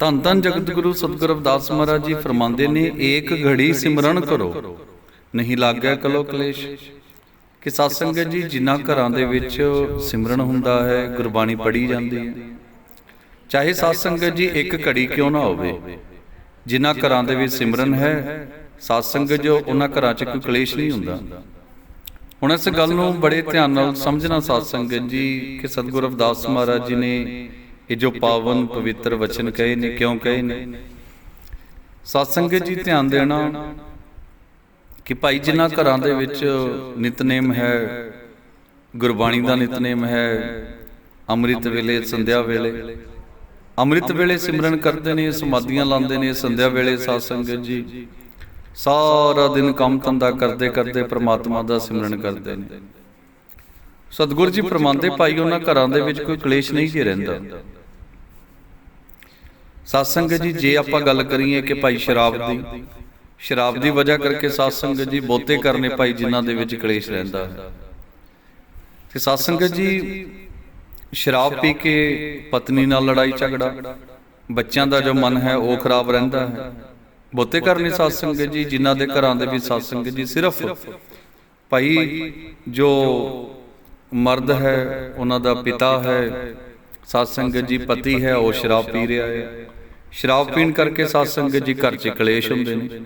ਧੰਨ ਧੰਨ ਜਗਤ ਗੁਰੂ ਸਤਿਗੁਰ ਅਵਦਾਸ ਮਹਾਰਾਜ ਜੀ ਫਰਮਾਉਂਦੇ ਨੇ, ਏਕ ਘੜੀ ਸਿਮਰਨ ਕਰੋ, ਨਹੀਂ ਲੱਗਿਆ ਕਲੋ ਕਲੇਸ਼। ਕਿ ਸਤ ਜੀ, ਜਿਨ੍ਹਾਂ ਘਰਾਂ ਦੇ ਵਿੱਚ ਸਿਮਰਨ ਹੁੰਦਾ ਹੈ, ਗੁਰਬਾਣੀ ਪੜ੍ਹੀ ਜਾਂਦੀ ਹੈ। ਚਾਹੇ ਸਤਸੰਗ ਜੀ, ਇੱਕ ਘੜੀ ਕਿਉਂ ਨਾ ਹੋਵੇ, ਜਿਨ੍ਹਾਂ ਘਰਾਂ ਦੇ ਵਿੱਚ ਸਿਮਰਨ ਹੈ ਸਤਸੰਗ ਜੋ ਉਹਨਾਂ ਘਰਾਂ 'ਚ ਕੋਈ ਕਲੇਸ਼ ਨਹੀਂ ਹੁੰਦਾ। ਹੁਣ ਇਸ ਗੱਲ ਨੂੰ ਬੜੇ ਧਿਆਨ ਨਾਲ ਸਮਝਣਾ ਸਤਸੰਗ ਜੀ, ਕਿ ਸਤਿਗੁਰੂ ਅਵਦਾਸ ਮਹਾਰਾਜ ਜੀ ਨੇ ਇਹ ਜੋ ਪਾਵਨ ਪਵਿੱਤਰ ਵਚਨ ਕਹੇ ਨੇ ਕਿਉਂ ਕਹੇ ਨੇ? ਸਤ ਸੰਗਤ ਜੀ ਧਿਆਨ ਦੇਣਾ ਕਿ ਭਾਈ ਜਿਨ੍ਹਾਂ ਘਰਾਂ ਦੇ ਵਿੱਚ ਨਿਤਨੇਮ ਹੈ ਗੁਰਬਾਣੀ ਦਾ ਨਿਤਨੇਮ ਹੈ ਅੰਮ੍ਰਿਤ ਵੇਲੇ ਸੰਧਿਆ ਵੇਲੇ। ਅੰਮ੍ਰਿਤ ਵੇਲੇ ਸਿਮਰਨ ਕਰਦੇ ਨੇ ਸਮਾਧੀਆਂ ਲਾਉਂਦੇ ਨੇ ਸੰਧਿਆ ਵੇਲੇ ਸਾਧ ਸੰਗਤ ਜੀ। ਸਾਰਾ ਦਿਨ ਕੰਮ ਧੰਦਾ ਕਰਦੇ ਕਰਦੇ ਪ੍ਰਮਾਤਮਾ ਦਾ ਸਿਮਰਨ ਕਰਦੇ ਨੇ। ਸਤਿਗੁਰੂ ਜੀ ਫਰਮਾਉਂਦੇ ਭਾਈ ਉਹਨਾਂ ਘਰਾਂ ਦੇ ਵਿੱਚ ਕੋਈ ਕਲੇਸ਼ ਨਹੀਂ ਜੀ ਰਹਿੰਦਾ ਸਾਧ ਸੰਗਤ ਜੀ ਜੇ ਆਪਾਂ ਗੱਲ ਕਰੀਏ ਕਿ ਭਾਈ ਸ਼ਰਾਬ ਦੀ ਸ਼ਰਾਬ ਦੀ ਵਜ੍ਹਾ ਕਰਕੇ ਸਾਧ ਸੰਗਤ ਜੀ ਬਹੁਤੇ ਕਰਨੇ ਭਾਈ ਜਿਨ੍ਹਾਂ ਦੇ ਵਿੱਚ ਕਲੇਸ਼ ਰਹਿੰਦਾ। ਹੈ ਤੇ ਸਾਧ ਸੰਗਤ ਜੀ ਸ਼ਰਾਬ ਪੀ ਕੇ ਪਤਨੀ ਨਾਲ ਲੜਾਈ ਝਗੜਾ। ਬੱਚਿਆਂ ਦਾ ਜੋ ਮਨ ਹੈ ਉਹ ਖਰਾਬ ਰਹਿੰਦਾ ਹੈ। ਬਹੁਤੇ ਕਰਨੇ ਸਾਧ ਸੰਗਤ ਜੀ ਜਿਨ੍ਹਾਂ ਦੇ ਘਰਾਂ ਦੇ ਵਿੱਚ ਸਾਧ ਸੰਗਤ ਜੀ ਸਿਰਫ ਭਾਈ ਜੋ ਮਰਦ ਹੈ, ਉਹਨਾਂ ਦਾ ਪਿਤਾ ਹੈ, ਸਾਧ ਸੰਗਤ ਜੀ ਪਤੀ ਹੈ, ਉਹ ਸ਼ਰਾਬ ਪੀ ਰਿਹਾ ਹੈ। ਸ਼ਰਾਬ ਪੀਣ ਕਰਕੇ ਸਾਧ ਸੰਗਤ ਜੀ ਘਰ 'ਚ ਕਲੇਸ਼ ਹੁੰਦੇ ਨੇ।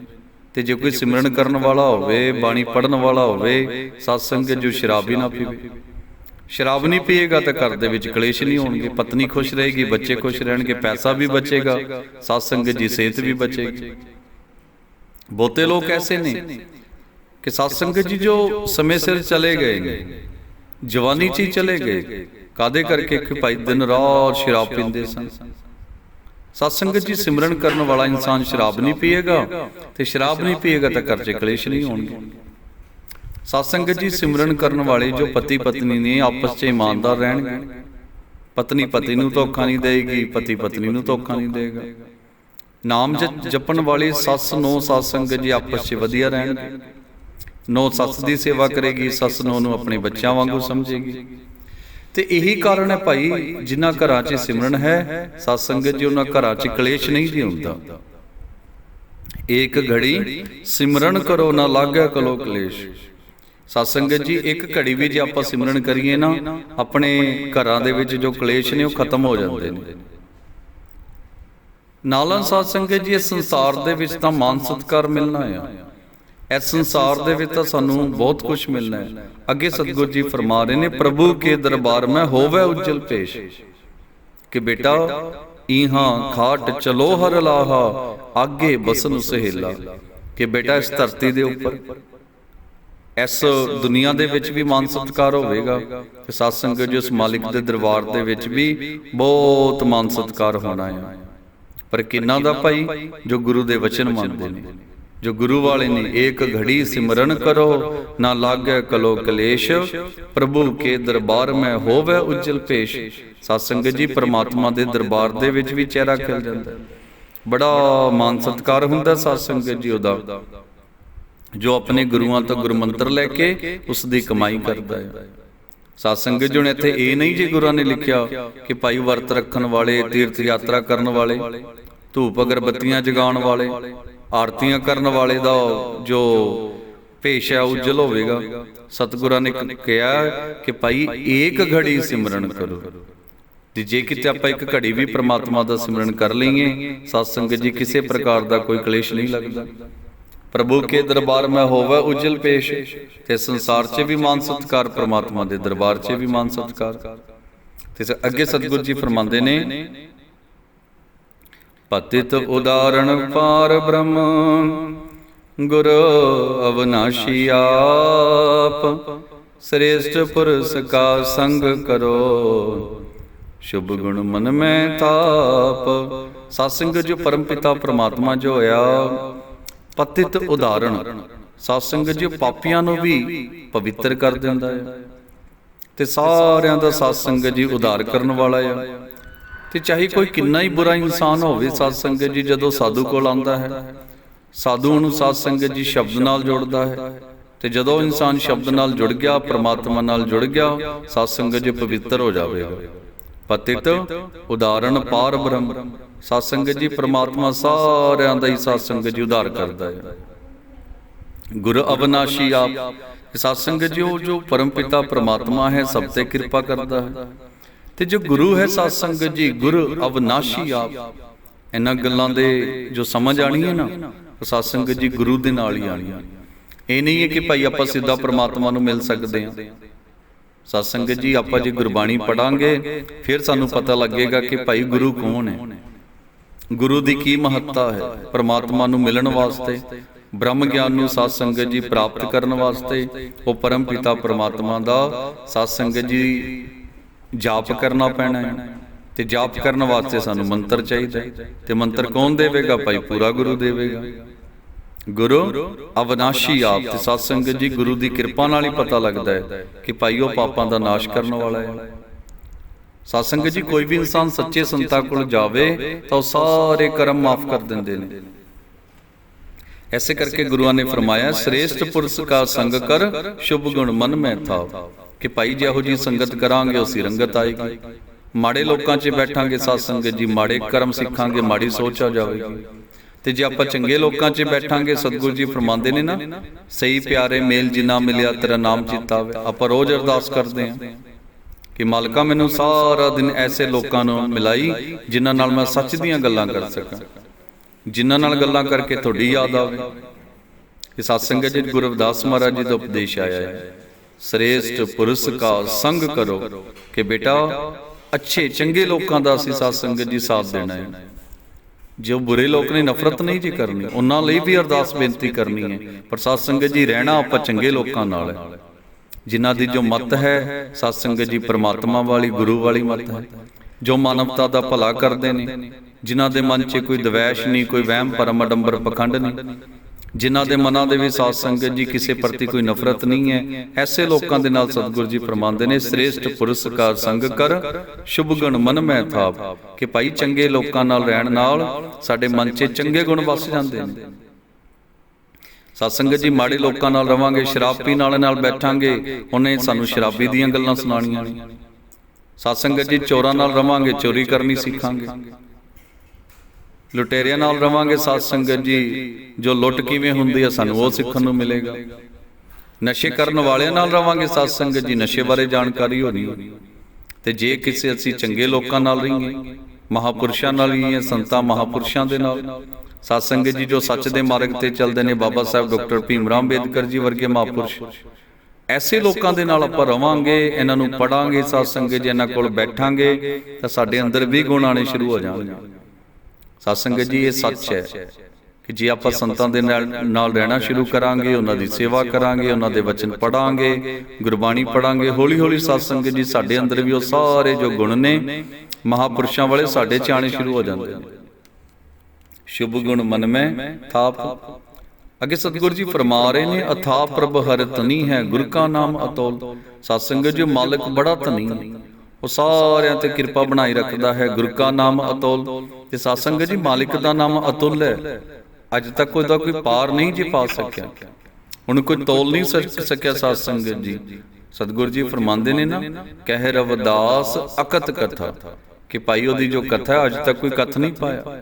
ਤੇ ਜੇ ਕੋਈ ਸਿਮਰਨ ਕਰਨ ਵਾਲਾ ਹੋਵੇ, ਬਾਣੀ ਪੜਨ ਵਾਲਾ ਹੋਵੇ, ਸਾਧ ਸੰਗਤ ਜੋ ਸ਼ਰਾਬ ਹੀ ਨਾ ਪੀਵੇ। ਸ਼ਰਾਬ ਨਹੀਂ ਪੀਏਗਾ ਤਾਂ ਘਰ ਦੇ ਵਿੱਚ ਕਲੇਸ਼ ਨਹੀਂ ਹੋਣਗੇ। ਪਤਨੀ ਖੁਸ਼ ਰਹੇਗੀ, ਬੱਚੇ ਖੁਸ਼ ਰਹਿਣਗੇ, ਪੈਸਾ ਵੀ ਬਚੇਗਾ, ਸਾਧ ਸੰਗਤ ਜੀ ਸਿਹਤ ਵੀ ਬਚੇਗੀ। ਬਹੁਤੇ ਲੋਕ ਐਸੇ ਨੇ ਕਿ ਸਾਧ ਸੰਗਤ ਜੀ ਜੋ ਸਮੇਂ ਸਿਰ ਚਲੇ ਗਏ ਨੇ ਜਵਾਨੀ 'ਚ ਹੀ ਚਲੇ ਗਏ। ਕਾਦੇ ਕਰਕੇ ਕਿ ਭਾਈ ਦਿਨ ਰਾਤ ਸ਼ਰਾਬ ਪੀਂਦੇ ਸਨ। ਸਤ ਸੰਗਤ ਜੀ ਸਿਮਰਨ ਕਰਨ ਵਾਲਾ ਇਨਸਾਨ ਸ਼ਰਾਬ ਨਹੀਂ ਪੀਏਗਾ ਤੇ ਸ਼ਰਾਬ ਨਹੀਂ ਪੀਏਗਾ ਤਾਂ ਘਰ 'ਚ ਕਲੇਸ਼ ਨਹੀਂ ਹੋਣਗੇ। ਸਤ ਸੰਗਤ ਜੀ ਸਿਮਰਨ ਕਰਨ ਵਾਲੇ ਜੋ ਪਤੀ ਪਤਨੀ ਨੇ ਆਪਸ 'ਚ ਇਮਾਨਦਾਰ ਰਹਿਣਗੇ। ਪਤਨੀ ਪਤੀ ਨੂੰ ਧੋਖਾ ਨਹੀਂ ਦੇਗੀ ਪਤੀ ਪਤਨੀ ਨੂੰ ਧੋਖਾ ਨਹੀਂ ਦੇਗਾ। ਨਾਮ ਜਪਣ ਵਾਲੀ ਸੱਸ ਨੂੰ ਸਤ ਸੰਗਤ ਜੀ ਆਪਸ 'ਚ ਵਧੀਆ ਰਹਿਣਗੇ। ਨੌ ਸੱਸ ਦੀ ਸੇਵਾ ਕਰੇਗੀ, ਸੱਸ ਨੂੰ ਉਹਨੂੰ ਆਪਣੇ ਬੱਚਿਆਂ ਵਾਂਗੂ ਸਮਝੇਗੀ। ਤੇ ਇਹੀ ਕਾਰਨ ਹੈ ਭਾਈ, ਜਿਨ੍ਹਾਂ ਘਰਾਂ 'ਚ ਸਿਮਰਨ ਹੈ ਸਤ ਸੰਗਤ ਜੀ ਉਹਨਾਂ ਘਰਾਂ 'ਚ ਕਲੇਸ਼ ਨਹੀਂ ਜੀ ਹੁੰਦਾ। ਏਕ ਘੜੀ ਸਿਮਰਨ ਕਰੋ, ਨਾ ਲਾਗਿਆ ਕਲੋ ਕਲੇਸ਼। ਸਤ ਸੰਗਤ ਜੀ, ਇੱਕ ਘੜੀ ਵੀ ਜੇ ਆਪਾਂ ਸਿਮਰਨ ਕਰੀਏ ਨਾ, ਆਪਣੇ ਘਰਾਂ ਦੇ ਵਿੱਚ ਜੋ ਕਲੇਸ਼ ਨੇ ਉਹ ਖਤਮ ਹੋ ਜਾਂਦੇ ਨੇ। ਨਾਲਾਂ ਸਾਧ ਸੰਗਤ ਜੀ, ਇਸ ਸੰਸਾਰ ਦੇ ਵਿੱਚ ਤਾਂ ਮਾਨ ਸਤਕਾਰ ਮਿਲਣਾ ਆ। ਇਸ ਸੰਸਾਰ ਦੇ ਵਿੱਚ ਤਾਂ ਸਾਨੂੰ ਬਹੁਤ ਕੁਝ ਮਿਲਣਾ ਹੈ। ਅੱਗੇ ਸਤਿਗੁਰੂ ਜੀ ਫਰਮਾ ਰਹੇ ਨੇ, ਪ੍ਰਭੂ ਕੇ ਦਰਬਾਰ ਮੈਂ ਹੋਵੇ ਉਜਲ ਪੇਸ਼। ਕਿ ਬੇਟਾ ਇਹਾਂ ਖਾਟ ਚਲੋ ਹਰ ਲਾਹਾ, ਅੱਗੇ ਬਸਨ ਸਹੇਲਾ। ਕਿ ਬੇਟਾ, ਇਸ ਧਰਤੀ ਦੇ ਉੱਪਰ, ਇਸ ਦੁਨੀਆ ਦੇ ਵਿੱਚ ਵੀ ਮਾਨ ਸਤਕਾਰ ਹੋਵੇਗਾ। ਤੇ ਸਾਧ ਸੰਗਤ ਜੀ ਮਾਲਿਕ ਦੇ ਦਰਬਾਰ ਦੇ ਵਿੱਚ ਵੀ ਬਹੁਤ ਮਾਨ ਸਤਕਾਰ ਹੋਣਾ ਹੈ। ਪਰ ਕਿੰਨਾ ਦਾ ਭਾਈ, ਜੋ ਗੁਰੂ ਦੇ ਵਚਨ ਮੰਨਦੇ ਨੇ। ਜੋ ਗੁਰੂ ਵਾਲੇ ਨੇ ਏਕ ਘੜੀ ਸਿਮਰਨ ਕਰੋ, ਨਾ ਲਾਗੈ ਕਲੋ ਕਲੇਸ਼, ਪ੍ਰਭੂ ਕੇ ਦਰਬਾਰ ਮੈਂ ਹੋਵੇ ਉਜਲ ਪੇਸ਼। ਸਤ ਸੰਗਤ ਜੀ, ਪ੍ਰਮਾਤਮਾ ਦੇ ਦਰਬਾਰ ਦੇ ਵਿੱਚ ਵੀ ਚਿਹਰਾ ਖਿਲ ਜਾਂਦਾ। ਬੜਾ ਮਾਨ ਸਤਕਾਰ ਹੁੰਦਾ ਸਤ ਸੰਗਤ ਜੀ ਉਹਦਾ, ਜੋ ਆਪਣੇ ਗੁਰੂਆਂ ਤੋਂ ਗੁਰਮੰਤਰ ਲੈ ਕੇ ਉਸ ਦੀ ਕਮਾਈ ਕਰਦਾ ਹੈ। ਸਤ ਸੰਗਤ ਜੀ, ਹੁਣ ਇੱਥੇ ਇਹ ਨਹੀਂ ਜੇ ਗੁਰਾਂ ਨੇ ਲਿਖਿਆ ਕਿ ਭਾਈ ਵਰਤ ਰੱਖਣ ਵਾਲੇ, ਤੀਰਥ ਯਾਤਰਾ ਕਰਨ ਵਾਲੇ, ਧੂਪ ਅਗਰਬੱਤੀਆਂ ਜਗਾਉਣ ਵਾਲੇ ਆਰਤੀਆਂ ਕਰਨ ਵਾਲੇ ਦਾ ਜੋ ਭੇਸ਼ ਹੈ, ਉਜਲ ਹੋਵੇਗਾ। ਸਤਿਗੁਰਾਂ ਨੇ ਕਿਹਾ ਕਿ ਭਾਈ, ਏਕ ਘੜੀ ਸਿਮਰਨ ਕਰੋ। ਤੇ ਜੇ ਕਿਤੇ ਆਪਾਂ ਇੱਕ ਘੜੀ ਵੀ ਪ੍ਰਮਾਤਮਾ ਦਾ ਸਿਮਰਨ ਕਰ ਲਈਏ ਸਤ ਸੰਗਤ ਜੀ ਕਿਸੇ ਪ੍ਰਕਾਰ ਦਾ ਕੋਈ ਕਲੇਸ਼ ਨਹੀਂ ਲੱਗਦਾ। ਪ੍ਰਭੂ ਕੇ ਦਰਬਾਰ ਮੈਂ ਹੋਵੇ ਉਜਲ ਪੇਸ਼, ਤੇ ਸੰਸਾਰ 'ਚ ਵੀ ਮਾਨ ਸਤਕਾਰ, ਪ੍ਰਮਾਤਮਾ ਦੇ ਦਰਬਾਰ 'ਚ ਵੀ ਮਾਨ ਸਤਕਾਰ। ਤੇ ਅੱਗੇ ਸਤਿਗੁਰੂ ਜੀ ਫਰਮਾਉਂਦੇ ਨੇ ਪਤਿਤ ਉਦਾਹਰਣ ਪਾਰ ਬ੍ਰਹਮ। ਗੁਰ ਅਵਨਾਸ਼ੀ ਆਪ, ਸ੍ਰੇਸ਼ਟ ਪੁਰਸ ਕਾ ਸੰਗ ਕਰੋ। ਸ਼ੁਭ ਗੁਣ ਮਨ ਮੈਂ ਤਾਪ ਸਾਸੰਗ ਜੋ ਪਰਮ ਪਿਤਾ ਪ੍ਰਮਾਤਮਾ ਜੋ ਹੋਇਆ ਪਤਿਤ ਉਦਾਹਰਣ, ਸਾਸੰਗ ਜੋ ਪਾਪੀਆਂ ਨੂੰ ਵੀ ਪਵਿੱਤਰ ਕਰ ਦਿੰਦਾ ਹੈ ਤੇ ਸਾਰਿਆਂ ਦਾ ਸਾਸੰਗ ਜੀ ਉਧਾਰ ਕਰਨ ਵਾਲਾ ਆ। ਤੇ ਚਾਹੇ ਕੋਈ ਕਿੰਨਾ ਹੀ ਬੁਰਾ ਇਨਸਾਨ ਹੋਵੇ ਸਾਧ ਸੰਗਤ ਜੀ ਜਦੋਂ ਸਾਧੂ ਕੋਲ ਆਉਂਦਾ ਹੈ ਸਾਧੂ ਨੂੰ ਸਾਧ ਸੰਗਤ ਜੀ ਸ਼ਬਦ ਨਾਲ ਜੋੜਦਾ ਹੈ। ਤੇ ਜਦੋਂ ਇਨਸਾਨ ਸ਼ਬਦ ਨਾਲ ਜੁੜ ਗਿਆ ਪ੍ਰਮਾਤਮਾ ਨਾਲ ਜੁੜ ਗਿਆ ਸਾਧ ਸੰਗਤ ਜੀ ਪਵਿੱਤਰ ਹੋ ਜਾਵੇਗਾ। ਪਤਿਤ ਉਦਾਹਰਣ ਪਾਰ ਬ੍ਰਹਮ। ਸਾਧ ਸੰਗਤ ਜੀ ਪ੍ਰਮਾਤਮਾ ਸਾਰਿਆਂ ਦਾ ਹੀ ਸਾਧ ਸੰਗਤ ਜੀ ਉਧਾਰ ਕਰਦਾ ਹੈ। ਗੁਰ ਅਵਨਾਸ਼ੀ ਆਪ। ਸਾਧ ਸੰਗਤ ਜੀ ਉਹ ਜੋ ਪਰਮ ਪਿਤਾ ਪ੍ਰਮਾਤਮਾ ਹੈ ਸਭ ਤੇ ਕਿਰਪਾ ਕਰਦਾ ਹੈ। ਤੇ ਜੋ ਗੁਰੂ ਹੈ ਸਾਧ ਸੰਗਤ ਜੀ, ਗੁਰੂ ਅਵਨਾਸ਼ੀ ਆਪ। ਇਹਨਾਂ ਗੱਲਾਂ ਦੇ ਜੋ ਸਮਝ ਆਣੀ ਹੈ ਨਾ, ਉਹ ਸਾਧ ਸੰਗਤ ਜੀ ਗੁਰੂ ਦੇ ਨਾਲ ਹੀ ਆਣੀ ਹੈ। ਇਹ ਨਹੀਂ ਹੈ ਕਿ ਭਾਈ ਆਪਾਂ ਸਿੱਧਾ ਪ੍ਰਮਾਤਮਾ ਨੂੰ ਮਿਲ ਸਕਦੇ ਹਾਂ। ਸਾਧ ਸੰਗਤ ਜੀ, ਆਪਾਂ ਜੇ ਗੁਰਬਾਣੀ ਪੜਾਂਗੇ ਫਿਰ ਸਾਨੂੰ ਪਤਾ ਲੱਗੇਗਾ ਕਿ ਭਾਈ ਗੁਰੂ ਕੌਣ ਹੈ। ਗੁਰੂ ਦੀ ਕੀ ਮਹੱਤਤਾ ਹੈ ਪ੍ਰਮਾਤਮਾ ਨੂੰ ਮਿਲਣ ਵਾਸਤੇ, ਬ੍ਰਹਮ ਗਿਆਨ ਨੂੰ ਸਾਧ ਸੰਗਤ ਜੀ ਪ੍ਰਾਪਤ ਕਰਨ ਵਾਸਤੇ, ਉਹ ਪਰਮ ਪਿਤਾ ਪ੍ਰਮਾਤਮਾ ਦਾ, ਸਾਧ ਸੰਗਤ ਜੀ ਜਾਪ ਕਰਨਾ ਪੈਣਾ ਹੈ ਤੇ ਜਾਪ ਕਰਨ ਵਾਸਤੇ ਸਾਨੂੰ ਮੰਤਰ ਚਾਹੀਦਾ ਤੇ ਮੰਤਰ ਕੌਣ ਦੇਵੇਗਾ? ਭਾਈ ਪੂਰਾ ਗੁਰੂ ਦੇਵੇਗਾ। ਗੁਰੂ ਅਵਨਾਸ਼ੀ ਆਪ ਤੇ ਸਾਧ ਸੰਗਤ ਜੀ ਗੁਰੂ ਦੀ ਕਿਰਪਾ ਨਾਲ ਹੀ ਪਤਾ ਲੱਗਦਾ ਹੈ ਕਿ ਭਾਈ ਉਹ ਪਾਪਾਂ ਦਾ ਨਾਸ਼ ਕਰਨ ਵਾਲਾ ਹੈ। ਸਾਧ ਸੰਗਤ ਜੀ ਕੋਈ ਵੀ ਇਨਸਾਨ ਸੱਚੇ ਸੰਤਾਂ ਕੋਲ ਜਾਵੇ ਤਾਂ ਉਹ ਸਾਰੇ ਕਰਮ ਮਾਫ ਕਰ ਦਿੰਦੇ ਨੇ। ਐਸੇ ਕਰਕੇ ਗੁਰੂਆਂ ਨੇ ਫਰਮਾਇਆ ਸ੍ਰੇਸ਼ਟ ਪੁਰਸ਼ ਕਾ ਸੰਗ ਕਰ ਸ਼ੁਭ ਗੁਣ ਮਨ ਮੈਂ ਥਾ ਕਿ ਭਾਈ ਜਿਹੋ ਜੀ ਸੰਗਤ ਕਰਾਂਗੇ ਉਸੇ ਰੰਗਤ ਆਏਗੀ। ਮਾੜੇ ਲੋਕਾਂ 'ਚ ਬੈਠਾਂਗੇ, ਸਾਧ ਸੰਗਤ ਜੀ, ਮਾੜੇ ਕਰਮ ਸਿੱਖਾਂਗੇ, ਮਾੜੀ ਸੋਚ ਆ ਜਾਵੇਗੀ। ਤੇ ਜੇ ਆਪਾਂ ਚੰਗੇ ਲੋਕਾਂ 'ਚ ਬੈਠਾਂਗੇ, ਸਤਿਗੁਰੂ ਜੀ ਫਰਮਾਉਂਦੇ ਨੇ ਨਾ, ਸਹੀ ਪਿਆਰੇ ਮੇਲ ਜਿਨਾ ਮਿਲਿਆ, ਤੇਰਾ ਨਾਮ ਚਿਤਾਵੇ ਆਪਾਂ ਰੋਜ਼ ਅਰਦਾਸ ਕਰਦੇ ਹਾਂ ਕਿ ਮਾਲਕਾ ਮੈਨੂੰ ਸਾਰਾ ਦਿਨ ਐਸੇ ਲੋਕਾਂ ਨੂੰ ਮਿਲਾਈ, ਜਿਨ੍ਹਾਂ ਨਾਲ ਮੈਂ ਸੱਚ ਦੀਆਂ ਗੱਲਾਂ ਕਰ ਸਕਾਂ। ਜਿਨ੍ਹਾਂ ਨਾਲ ਗੱਲਾਂ ਕਰਕੇ ਤੁਹਾਡੀ ਯਾਦ ਆਵੇ। ਇਹ ਸਤਸੰਗ ਜੀ, ਗੁਰੂ ਰਵਿਦਾਸ ਮਹਾਰਾਜ ਜੀ ਦਾ ਉਪਦੇਸ਼ ਆਇਆ ਹੈ। ਸ੍ਰੇਸ਼ਟ ਪੁਰਸ਼ ਕਾ ਸੰਗ ਕਰੋ ਕਿ ਬੇਟਾ, ਅੱਛੇ ਚੰਗੇ ਲੋਕਾਂ ਦਾ ਅਸੀਂ ਸਤਸੰਗ ਜੀ ਸਾਥ ਦੇਣਾ ਹੈ। ਜੋ ਬੁਰੇ ਲੋਕ ਨੇ ਨਫ਼ਰਤ ਨਹੀਂ ਜੀ ਕਰਨੀ, ਉਹਨਾਂ ਲਈ ਵੀ ਅਰਦਾਸ ਬੇਨਤੀ ਕਰਨੀ ਹੈ, ਪਰ ਸਤਸੰਗ ਜੀ ਰਹਿਣਾ ਆਪਾਂ ਚੰਗੇ ਲੋਕਾਂ ਨਾਲ ਹੈ। ਜਿਨ੍ਹਾਂ ਦੀ ਜੋ ਮਤ ਹੈ ਸਤਸੰਗ ਜੀ ਪਰਮਾਤਮਾ ਵਾਲੀ, ਗੁਰੂ ਵਾਲੀ ਮਤ ਹੈ। ਜੋ ਮਾਨਵਤਾ ਦਾ ਭਲਾ ਕਰਦੇ ਨੇ, ਜਿਨ੍ਹਾਂ ਦੇ ਮਨ 'ਚ ਕੋਈ ਦਵੈਸ਼ ਨਹੀਂ, ਕੋਈ ਵਹਿਮ ਭਰਮ ਅਡੰਬਰ ਪਖੰਡ ਨਹੀਂ ਜਿਨ੍ਹਾਂ ਦੇ ਮਨਾਂ ਦੇ ਵਿੱਚ ਸਾਧ ਸੰਗਤ ਜੀ ਕਿਸੇ ਪ੍ਰਤੀ ਕੋਈ ਨਫ਼ਰਤ ਨਹੀਂ ਹੈ, ਐਸੇ ਲੋਕਾਂ ਦੇ ਨਾਲ ਸਤਿਗੁਰੂ ਜੀ ਫਰਮਾਉਂਦੇ ਨੇ, ਸ੍ਰੇਸ਼ਟ ਪੁਰਸਕਾਰ ਸੰਗ ਕਰ ਸ਼ੁਭ ਗੁਣ ਮਨ ਮੈਂ ਥਾਪ, ਕਿ ਭਾਈ ਚੰਗੇ ਲੋਕਾਂ ਨਾਲ ਰਹਿਣ ਨਾਲ ਸਾਡੇ ਮਨ 'ਚ ਚੰਗੇ ਗੁਣ ਵਸ ਜਾਂਦੇ ਨੇ। ਸਤ ਸੰਗਤ ਜੀ, ਮਾੜੇ ਲੋਕਾਂ ਨਾਲ ਰਵਾਂਗੇ, ਸ਼ਰਾਬ ਪੀਣ ਵਾਲੇ ਨਾਲ ਬੈਠਾਂਗੇ, ਉਹਨੇ ਸਾਨੂੰ ਸ਼ਰਾਬੀ ਦੀਆਂ ਗੱਲਾਂ ਸੁਣਾਣੀਆਂ ਨੇ। ਸਤ ਸੰਗਤ ਜੀ, ਚੋਰਾਂ ਨਾਲ ਰਵਾਂਗੇ, ਚੋਰੀ ਕਰਨੀ ਸਿੱਖਾਂਗੇ। ਲੁਟੇਰਿਆਂ ਨਾਲ ਰਵਾਂਗੇ ਸਤ ਸੰਗਤ ਜੀ, ਜੋ ਲੁੱਟ ਕਿਵੇਂ ਹੁੰਦੀ ਹੈ ਸਾਨੂੰ ਉਹ ਸਿੱਖਣ ਨੂੰ ਮਿਲੇਗਾ। ਨਸ਼ੇ ਕਰਨ ਵਾਲਿਆਂ ਨਾਲ ਰਵਾਂਗੇ ਸਤ ਸੰਗਤ ਜੀ, ਨਸ਼ੇ ਬਾਰੇ ਜਾਣਕਾਰੀ ਹੋਣੀ ਤੇ ਜੇ ਕਿਸੇ ਅਸੀਂ ਚੰਗੇ ਲੋਕਾਂ ਨਾਲ ਰਹੀਏ, ਮਹਾਪੁਰਸ਼ਾਂ ਨਾਲ ਰਹੀਏ, ਸੰਤਾਂ ਮਹਾਪੁਰਸ਼ਾਂ ਦੇ ਨਾਲ ਸਤ ਸੰਗਤ ਜੀ ਜੋ ਸੱਚ ਦੇ ਮਾਰਗ ਤੇ ਚੱਲਦੇ ਨੇ, ਬਾਬਾ ਸਾਹਿਬ ਡਾਕਟਰ ਭੀਮ ਰਾਮ ਅੰਬੇਦਕਰ ਜੀ ਵਰਗੇ ਮਹਾਪੁਰਸ਼, ਐਸੇ ਲੋਕਾਂ ਦੇ ਨਾਲ ਆਪਾਂ ਰਵਾਂਗੇ, ਇਹਨਾਂ ਨੂੰ ਪੜਾਂਗੇ ਸਤ ਸੰਗਤ ਜੀ, ਇਹਨਾਂ ਕੋਲ ਬੈਠਾਂਗੇ, ਤਾਂ ਸਾਡੇ ਅੰਦਰ ਵੀ ਗੁਣ ਆਣੇ ਸ਼ੁਰੂ ਹੋ ਜਾਣਗੇ। ਸਤ ਸੰਗਤ ਜੀ ਇਹ ਸੱਚ ਹੈ ਕਿ ਜੇ ਆਪਾਂ ਸੰਤਾਂ ਦੇ ਨਾਲ ਨਾਲ ਰਹਿਣਾ ਸ਼ੁਰੂ ਕਰਾਂਗੇ ਉਹਨਾਂ ਦੀ ਸੇਵਾ ਕਰਾਂਗੇ ਉਹਨਾਂ ਦੇ ਵਚਨ ਪੜਾਂਗੇ ਗੁਰਬਾਣੀ ਪੜਾਂਗੇ ਹੌਲੀ ਹੌਲੀ ਸਤ ਸੰਗਤ ਜੀ ਸਾਡੇ ਅੰਦਰ ਵੀ ਉਹ ਸਾਰੇ ਜੋ ਗੁਣ ਨੇ ਮਹਾਪੁਰਸ਼ਾਂ ਵਾਲੇ ਸਾਡੇ ਚ ਆਣੇ ਸ਼ੁਰੂ ਹੋ ਜਾਂਦੇ ਨੇ। ਸ਼ੁਭ ਗੁਣ ਮਨ ਮੈਂ ਥਾਪ। ਅੱਗੇ ਸਤਿਗੁਰੂ ਜੀ ਫਰਮਾ ਰਹੇ ਨੇ ਅਥਾ ਪ੍ਰਭ ਹਰ ਤਨੀ ਹੈ ਗੁਰ ਕਾ ਨਾਮ ਅਤੋਲ। ਸਤ ਸੰਗਤ ਜੀ ਮਾਲਕ ਬੜਾ ਧਨੀ। ਹੈ ਉਹ ਸਾਰਿਆਂ ਤੇ ਕਿਰਪਾ ਬਣਾਈ ਰੱਖਦਾ ਹੈ। ਗੁਰ ਕਾ ਨਾਮ ਅਤੁੱਲ ਤੇ ਸਤ ਜੀ, ਮਾਲਿਕ ਦਾ ਨਾਮ ਅਤੁੱਲ ਹੈ। ਅੱਜ ਤੱਕ ਉਹਦਾ ਕੋਈ ਪਾਰ ਨਹੀਂ ਜੀ ਪਾ ਸਕਿਆ। ਹੁਣ ਕੋਈ ਤੋਲ ਨਹੀਂ ਸਕਿਆ ਸਤ ਜੀ। ਸਤਿਗੁਰੂ ਜੀ ਫਰਮਾਉਂਦੇ ਨੇ ਨਾ, ਕਹਿ ਰਵਦਾਸ ਅਕਤ ਕਥਾ, ਕਿ ਭਾਈ ਉਹਦੀ ਜੋ ਕਥਾ ਅੱਜ ਤੱਕ ਕੋਈ ਕਥ ਨਹੀਂ ਪਾਇਆ।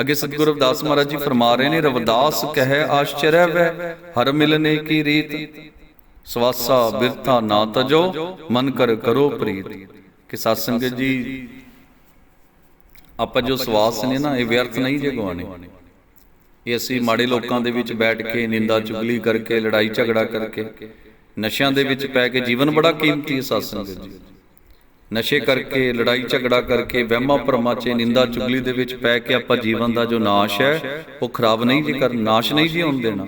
ਅੱਗੇ ਸਤਿਗੁਰੂ ਰਵਿਦਾਸ ਮਹਾਰਾਜ ਜੀ ਫਰਮਾ ਰਹੇ ਨੇ, ਰਵਦਾਸ ਕਹੇ ਆਸ਼ਚਰਯ ਵੈ ਹਰ ਮਿਲਨੇ ਕੀ ਰੀਤ। ਸਵਾਸਾ ਬਿਰਥਾ ਨਾ ਤਜੋ, ਮਨ ਕਰ ਕਰੋ ਪ੍ਰੀਤ। ਕਿ ਸਤ ਸੰਗਤ ਜੀ, ਆਪਾਂ ਜੋ ਸਵਾਸ ਨੇ ਨਾ, ਇਹ ਵਿਅਰਥ ਨਹੀਂ ਜੇ ਗਵਾਣੇ ਇਹ ਅਸੀਂ ਮਾੜੇ ਲੋਕਾਂ ਦੇ ਵਿੱਚ ਬੈਠ ਕੇ, ਨਿੰਦਾ ਚੁਗਲੀ ਕਰਕੇ, ਲੜਾਈ ਝਗੜਾ ਕਰਕੇ, ਨਸ਼ਿਆਂ ਦੇ ਵਿੱਚ ਪੈ ਕੇ ਜੀਵਨ ਬੜਾ ਕੀਮਤੀ ਹੈ ਸਤ ਸੰਗਤ ਜੀ। ਨਸ਼ੇ ਕਰਕੇ, ਲੜਾਈ ਝਗੜਾ ਕਰਕੇ, ਵਹਿਮਾਂ ਭਰਮਾਂ 'ਚ, ਨਿੰਦਾ ਚੁਗਲੀ ਦੇ ਵਿੱਚ ਪੈ ਕੇ ਆਪਾਂ ਜੀਵਨ ਦਾ ਜੋ ਨਾਸ਼ ਹੈ, ਉਹ ਖਰਾਬ ਨਹੀਂ ਜੀ ਕਰ, ਨਾਸ਼ ਨਹੀਂ ਜੀ ਹੋਣ ਦੇਣਾ।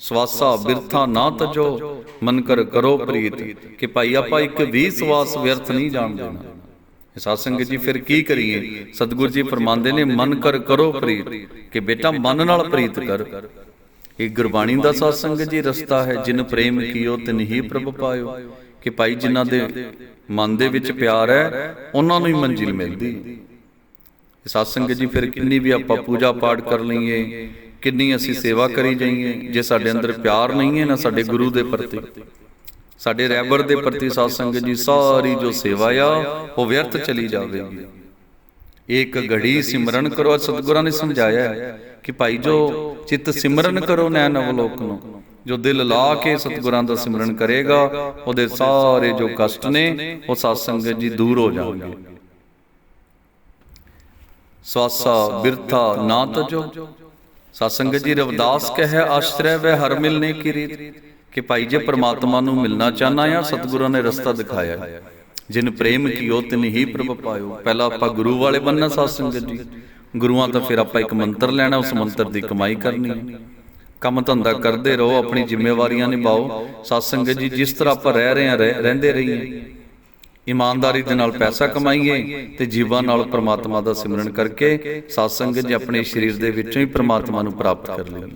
ਸਵਾਸਾ ਬਿਰਥਾ ਨਾ ਤਜੋ ਮਨ ਕਰ ਕਰੋ ਪ੍ਰੀਤ, ਕਿ ਭਾਈ ਆਪਾਂ ਇੱਕ ਵੀ ਸਵਾਸ ਵਿਅਰਥ ਨਹੀਂ ਜਾਣ ਦੇਣਾ। ਸਾਧ ਸੰਗਤ ਜੀ ਫਿਰ ਕੀ ਕਰੀਏ? ਸਤਿਗੁਰੂ ਜੀ ਫਰਮਾਉਂਦੇ ਨੇ ਮਨ ਕਰ ਕਰੋ ਪ੍ਰੀਤ, ਕਿ ਬੇਟਾ ਮਨ ਨਾਲ ਪ੍ਰੀਤ ਕਰ। ਇਹ ਗੁਰਬਾਣੀ ਦਾ ਸਾਧ ਸੰਗਤ ਜੀ ਰਸਤਾ ਹੈ, ਜਿਨ ਪ੍ਰੇਮ ਕੀਓ, ਤਿਨ ਹੀ ਪ੍ਰਭ ਪਾਇਓ। ਕਿ ਭਾਈ ਜਿਨ੍ਹਾਂ ਦੇ ਮਨ ਦੇ ਵਿੱਚ ਪਿਆਰ ਹੈ, ਉਹਨਾਂ ਨੂੰ ਹੀ ਮੰਜ਼ਿਲ ਮਿਲਦੀ। ਇਹ ਸਾਧ ਸੰਗਤ ਜੀ ਫਿਰ ਕਿੰਨੀ ਵੀ ਆਪਾਂ ਪੂਜਾ ਪਾਠ ਕਰ ਲਈਏ ਕਿੰਨੀ ਅਸੀਂ ਸੇਵਾ ਕਰੀ ਜਾਈਏ ਜੇ ਸਾਡੇ ਅੰਦਰ ਪਿਆਰ ਨਹੀਂ ਹੈ ਨਾ ਸਾਡੇ ਗੁਰੂ ਦੇ ਪ੍ਰਤੀ। ਸਾਡੇ ਰਹਿਬਰ ਦੇ ਪ੍ਰਤੀ ਸਾਧ ਸੰਗਤ ਜੀ ਸਾਰੀ ਜੋ ਸੇਵਾ ਆ ਉਹ ਵਿਅਰਥ ਚਲੀ ਜਾਵੇਗੀ ਇੱਕ ਘੜੀ ਸਿਮਰਨ ਕਰੋ ਸਤਿਗੁਰਾਂ ਨੇ ਸਮਝਾਇਆ ਕਿ ਭਾਈ ਜੋ ਚਿੱਤ ਸਿਮਰਨ ਕਰੋ ਨੈਣ ਅਵਲੋਕ ਨੂੰ। ਜੋ ਦਿਲ ਲਾ ਕੇ ਸਤਿਗੁਰਾਂ ਦਾ ਸਿਮਰਨ ਕਰੇਗਾ ਉਹਦੇ ਸਾਰੇ ਜੋ ਕਸ਼ਟ ਨੇ ਉਹ ਸਾਧ ਸੰਗਤ ਜੀ ਦੂਰ ਹੋ ਜਾਣਗੇ। ਸਵਾਸਾ ਬਿਰਥਾ ਨਾ ਤਜੋ ਸਾਧ ਸੰਗਤ ਜੀ ਰਵਿਦਾਸ ਕਹੇ ਆਸ਼ਰੈ ਵੇ ਹਰ ਮਿਲਨੇ ਕੀ ਰੀਤ? ਕਿ ਭਾਈ ਜੇ ਪ੍ਰਮਾਤਮਾ ਨੂੰ ਮਿਲਣਾ ਚਾਹਨਾ ਆ ਸਤਿਗੁਰਾਂ ਨੇ ਰਸਤਾ ਦਿਖਾਇਆ। ਜਿਨ ਪ੍ਰੇਮ ਕੀਓ ਤਿਨ ਹੀ ਪ੍ਰਭ ਪਾਇਓ। ਪਹਿਲਾਂ ਆਪਾਂ ਗੁਰੂ ਵਾਲੇ ਬੰਨਾ ਸਾਧ ਸੰਗਤ ਜੀ। ਗੁਰੂਆਂ ਤਾਂ ਫਿਰ ਆਪਾਂ ਇੱਕ ਮੰਤਰ ਲੈਣਾ ਉਸ ਮੰਤਰ ਦੀ ਕਮਾਈ ਕਰਨੀ। ਹੈ ਕੰਮ ਧੰਦਾ ਕਰਦੇ ਰਹੋ ਆਪਣੀ ਜ਼ਿੰਮੇਵਾਰੀਆਂ ਨਿਭਾਓ। ਸਾਧ ਸੰਗਤ ਜੀ ਜਿਸ ਤਰ੍ਹਾਂ ਆਪਾਂ ਰਹਿ ਰਹੇ ਰਹਿ- ਰਹਿੰਦੇ ਰਹੀਏ। ਇਮਾਨਦਾਰੀ ਦੇ ਨਾਲ ਪੈਸਾ ਕਮਾਈਏ ਤੇ ਜੀਵਾਂ ਨਾਲ ਪ੍ਰਮਾਤਮਾ ਦਾ ਸਿਮਰਨ ਕਰਕੇ ਸਾਧ ਸੰਗਤ ਜੀ ਆਪਣੇ ਸਰੀਰ ਦੇ ਵਿੱਚੋਂ ਹੀ ਪ੍ਰਮਾਤਮਾ ਨੂੰ ਪ੍ਰਾਪਤ ਕਰ ਲਈਏ।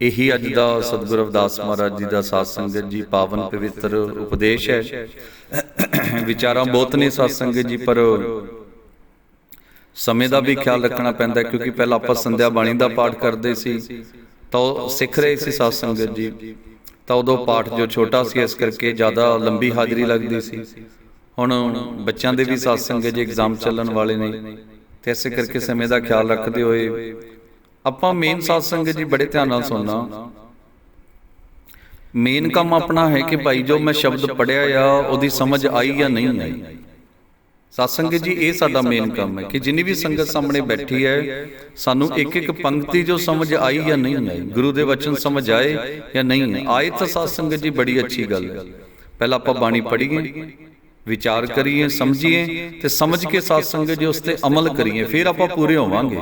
ਇਹੀ ਅੱਜ ਦਾ ਸਤਿਗੁਰੂ ਰਵਿਦਾਸ ਮਹਾਰਾਜ ਜੀ ਦਾ ਸਾਧ ਸੰਗਤ ਜੀ ਪਾਵਨ ਪਵਿੱਤਰ ਉਪਦੇਸ਼ ਹੈ। ਵਿਚਾਰਾਂ ਬਹੁਤ ਨੇ ਸਾਧ ਸੰਗਤ ਜੀ ਪਰ ਸਮੇਂ ਦਾ ਵੀ ਖਿਆਲ ਰੱਖਣਾ ਪੈਂਦਾ ਕਿਉਂਕਿ ਪਹਿਲਾਂ ਆਪਾਂ ਸੰਧਿਆ ਬਾਣੀ ਦਾ ਪਾਠ ਕਰਦੇ ਸੀ। ਤਾਂ ਸਿੱਖ ਰਹੇ ਸੀ ਸਾਧ ਸੰਗਤ ਜੀ। ਤਾਂ ਉਦੋਂ ਪਾਠ ਜੋ ਛੋਟਾ ਸੀ ਇਸ ਕਰਕੇ ਜ਼ਿਆਦਾ ਲੰਬੀ ਹਾਜ਼ਰੀ ਲੱਗਦੀ ਸੀ। ਹੁਣ ਬੱਚਿਆਂ ਦੇ ਵੀ ਸਾਧ ਸੰਗਤ ਜੀ ਐਗਜ਼ਾਮ ਚੱਲਣ ਵਾਲੇ ਨੇ, ਤੇ ਇਸੇ ਕਰਕੇ ਸਮੇਂ ਦਾ ਖਿਆਲ ਰੱਖਦੇ ਹੋਏ ਆਪਾਂ ਮੇਨ ਸਾਧ ਸੰਗਤ ਜੀ ਬੜੇ ਧਿਆਨ ਨਾਲ ਸੁਣਨਾ। ਮੇਨ ਕੰਮ ਆਪਣਾ ਹੈ ਕਿ ਭਾਈ ਜੋ ਮੈਂ ਸ਼ਬਦ ਪੜਿਆ ਆ, ਉਹਦੀ ਸਮਝ ਆਈ ਜਾਂ ਨਹੀਂ ਆਈ। ਸਤਸੰਗ ਜੀ, ਇਹ ਸਾਡਾ ਮੇਨ ਕੰਮ ਹੈ ਕਿ ਜਿੰਨੀ ਵੀ ਸੰਗਤ ਸਾਹਮਣੇ ਬੈਠੀ ਹੈ, ਸਾਨੂੰ ਇੱਕ ਇੱਕ ਪੰਕਤੀ ਜੋ ਸਮਝ ਆਈ ਜਾਂ ਨਹੀਂ ਆਈ, ਗੁਰੂ ਦੇ ਵਚਨ ਸਮਝ ਆਏ ਜਾਂ ਨਹੀਂ ਆਏ ਤਾਂ ਸਤਸੰਗ ਜੀ ਬੜੀ ਅੱਛੀ ਗੱਲ ਪਹਿਲਾਂ ਆਪਾਂ ਬਾਣੀ ਪੜ੍ਹੀਏ ਵਿਚਾਰ ਕਰੀਏ, ਸਮਝੀਏ ਤੇ ਸਮਝ ਕੇ ਸਤਸੰਗ ਜੀ ਉਸ ਤੇ ਅਮਲ ਕਰੀਏ, ਫਿਰ ਆਪਾਂ ਪੂਰੇ ਹੋਵਾਂਗੇ।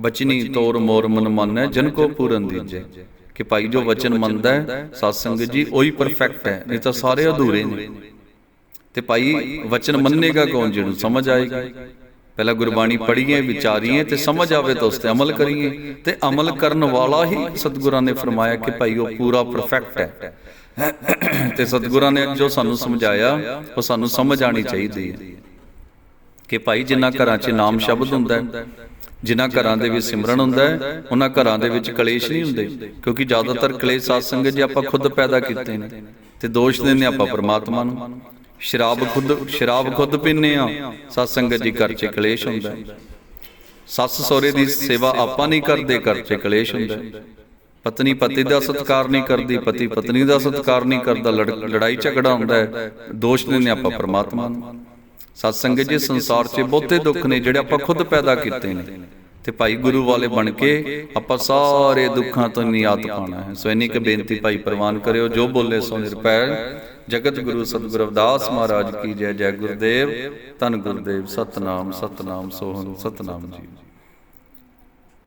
ਬਚਨੀ ਤੋਰ ਮੋਰ ਮਨ ਮੰਨੈ, ਜਨ ਕੋ ਪੂਰਨ ਦੀਜੇ। ਕਿ ਭਾਈ ਜੋ ਵਚਨ ਮੰਨਦਾ ਹੈ ਸਤਸੰਗ ਜੀ ਉਹੀ ਪਰਫੈਕਟ ਹੈ, ਨਹੀਂ ਤਾਂ ਸਾਰੇ ਅਧੂਰੇ ਨੇ। ਤੇ ਭਾਈ, ਵਚਨ ਮੰਨੇਗਾ ਕੌਣ ਜਿਹਨੂੰ ਸਮਝ ਆਏਗਾ? ਪਹਿਲਾਂ ਗੁਰਬਾਣੀ ਪੜ੍ਹੀਏ, ਵਿਚਾਰੀਏ ਤੇ ਸਮਝ ਆਵੇ ਤਾਂ ਉਸ ਤੇ ਅਮਲ ਕਰੀਏ। ਤੇ ਅਮਲ ਕਰਨ ਵਾਲਾ ਹੀ ਸਤਿਗੁਰਾਂ ਨੇ ਫਰਮਾਇਆ ਕਿ ਭਾਈ ਉਹ ਪੂਰਾ ਪਰਫੈਕਟ ਹੈ। ਤੇ ਸਤਿਗੁਰਾਂ ਨੇ ਜੋ ਸਾਨੂੰ ਸਮਝਾਇਆ, ਉਹ ਸਾਨੂੰ ਸਮਝ ਆਣੀ ਚਾਹੀਦੀ ਹੈ ਕਿ ਭਾਈ ਜਿਨ੍ਹਾਂ ਘਰਾਂ 'ਚ ਨਾਮ ਸ਼ਬਦ ਹੁੰਦਾ ਹੈ, ਜਿਨ੍ਹਾਂ ਘਰਾਂ ਦੇ ਵਿੱਚ ਸਿਮਰਨ ਹੁੰਦਾ ਹੈ, ਉਹਨਾਂ ਘਰਾਂ ਦੇ ਵਿੱਚ ਕਲੇਸ਼ ਨਹੀਂ ਹੁੰਦੇ, ਕਿਉਂਕਿ ਜ਼ਿਆਦਾਤਰ ਕਲੇਸ਼ ਸਾਧ ਸੰਗਤ ਜੀ ਆਪਾਂ ਖੁਦ ਪੈਦਾ ਕੀਤੇ ਨੇ ਤੇ ਦੋਸ਼ ਦਿੰਦੇ ਆਪਾਂ ਪਰਮਾਤਮਾ ਨੂੰ। ਸ਼ਰਾਬ ਖੁਦ ਸ਼ਰਾਬ ਖੁਦ ਪੀਨੇ ਆ ਸਤ ਸੰਗਤ ਜੀ ਘਰ 'ਚ ਕਲੇਸ਼ ਹੁੰਦਾ ਸੱਸ ਸਹੁਰੇ ਦੀ ਸੇਵਾ ਆਪਾਂ ਨਹੀਂ ਕਰਦੇ, ਘਰ 'ਚ ਕਲੇਸ਼ ਹੁੰਦਾ ਪਤਨੀ ਪਤੀ ਦਾ ਸਤਿਕਾਰ ਨਹੀਂ ਕਰਦੀ ਪਤੀ ਪਤਨੀ ਦਾ ਸਤਿਕਾਰ ਨਹੀਂ ਕਰਦਾ ਲੜ- ਲੜਾਈ ਝਗੜਾ ਹੁੰਦਾ ਹੈ ਦੋਸ਼ ਦਿੰਦੇ ਆਪਾਂ ਪਰਮਾਤਮਾ ਨੂੰ। ਸਤ ਸੰਗਤ ਜੀ ਸੰਸਾਰ 'ਚ ਬਹੁਤੇ ਦੁੱਖ ਨੇ ਜਿਹੜੇ ਆਪਾਂ ਖੁਦ ਪੈਦਾ ਕੀਤੇ ਨੇ। ਤੇ ਭਾਈ ਗੁਰੂ ਵਾਲੇ ਬਣ ਕੇ ਆਪਾਂ ਸਾਰੇ ਦੁੱਖਾਂ ਤੋਂ ਨਿਆਤ ਪਾਣਾ ਹੈ। ਸੋ ਇੰਨੀ ਕੁ ਬੇਨਤੀ ਭਾਈ ਪ੍ਰਵਾਨ ਕਰਿਓ ਜੋ ਬੋਲੇ ਸੋ ਨਿਰਭੈ ਜਗਤ ਗੁਰੂ ਸਤਿਗੁਰੂ ਰਵਿਦਾਸ ਮਹਾਰਾਜ ਕੀ ਜੈ ਜੈ ਗੁਰਦੇਵ ਧੰਨ ਗੁਰਦੇਵ ਸਤਨਾਮ ਸਤਨਾਮ ਸੋਹਣ ਸਤਨਾਮ ਜੀ।